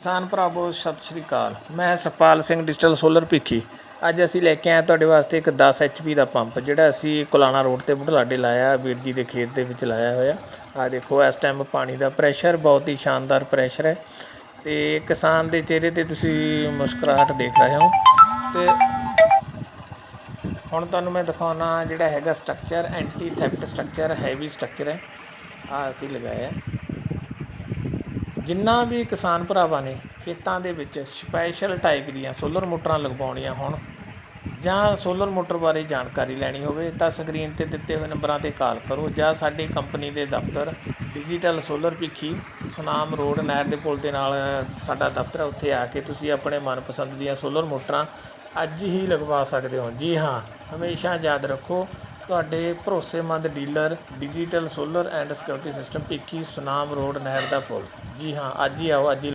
ਕਿਸਾਨ ਭਰਾਵੋ ਸਤਿ ਸ਼੍ਰੀ ਅਕਾਲ। ਮੈਂ ਸਪਾਲ ਸਿੰਘ ਡਿਜੀਟਲ ਸੋਲਰ ਭਿੱਖੀ। ਅੱਜ ਅਸੀਂ ਲੈ ਕੇ ਆਏ ਤੁਹਾਡੇ ਵਾਸਤੇ ਇੱਕ 10 HP ਦਾ ਪੰਪ, ਜਿਹੜਾ ਅਸੀਂ ਕੁਲਾਣਾ ਰੋਡ ਤੇ ਬੁਢਲਾਡੇ ਲਾਇਆ, ਵੀਰ ਜੀ ਦੇ ਖੇਤ ਦੇ ਵਿੱਚ ਲਾਇਆ ਹੋਇਆ। ਆ ਦੇਖੋ, ਇਸ ਟਾਈਮ ਪਾਣੀ ਦਾ ਪ੍ਰੈਸ਼ਰ ਬਹੁਤ ਹੀ ਸ਼ਾਨਦਾਰ ਪ੍ਰੈਸ਼ਰ ਹੈ। ਤੇ ਕਿਸਾਨ ਦੇ ਚਿਹਰੇ ਤੇ ਤੁਸੀਂ ਮੁਸਕਰਾਹਟ ਦੇਖ ਰਹੇ ਹੋ। ਤੇ ਹੁਣ ਤੁਹਾਨੂੰ ਮੈਂ ਦਿਖਾਉਣਾ ਜਿਹੜਾ ਹੈਗਾ structure anti theft structure heavy structure ਹੈ। ਆ ਅਸੀਂ ਲਗਾਇਆ। ਜਿੰਨਾ ਵੀ ਕਿਸਾਨ ਭਰਾਵਾਂ ਨੇ ਖੇਤਾਂ ਦੇ ਵਿੱਚ ਸਪੈਸ਼ਲ ਟਾਈਪ ਦੀਆਂ ਸੋਲਰ ਮੋਟਰਾਂ ਲਗਵਾਉਣੀਆਂ ਹੋਣ ਜਾਂ ਸੋਲਰ ਮੋਟਰ ਬਾਰੇ ਜਾਣਕਾਰੀ ਲੈਣੀ ਹੋਵੇ ਤਾਂ ਸਕਰੀਨ ਤੇ ਦਿੱਤੇ ਹੋਏ ਨੰਬਰਾਂ ਤੇ ਕਾਲ ਕਰੋ ਜਾਂ ਸਾਡੀ ਕੰਪਨੀ ਦੇ ਦਫ਼ਤਰ digital solar Bhikhi Sunam road ਨਹਿਰ ਦੇ ਪੁਲ ਦੇ ਨਾਲ ਸਾਡਾ ਦਫ਼ਤਰ ਹੈ ਉੱਥੇ ਆ ਕੇ ਤੁਸੀਂ ਆਪਣੇ ਮਨਪਸੰਦ ਦੀਆਂ ਸੋਲਰ ਮੋਟਰਾਂ ਅੱਜ ਹੀ ਲਗਵਾ ਸਕਦੇ ਹੋ। ਜੀ ਹਾਂ, ਹਮੇਸ਼ਾ ਯਾਦ ਰੱਖੋ ਤੁਹਾਡੇ ਭਰੋਸੇਮੰਦ dealer, digital solar and security system Bhikhi Sunam road ਨਹਿਰ ਦਾ ਪੁਲ। ਜੀ ਹਾਂ, ਅੱਜ ਹੀ ਆਓ, ਅੱਜ ਹੀ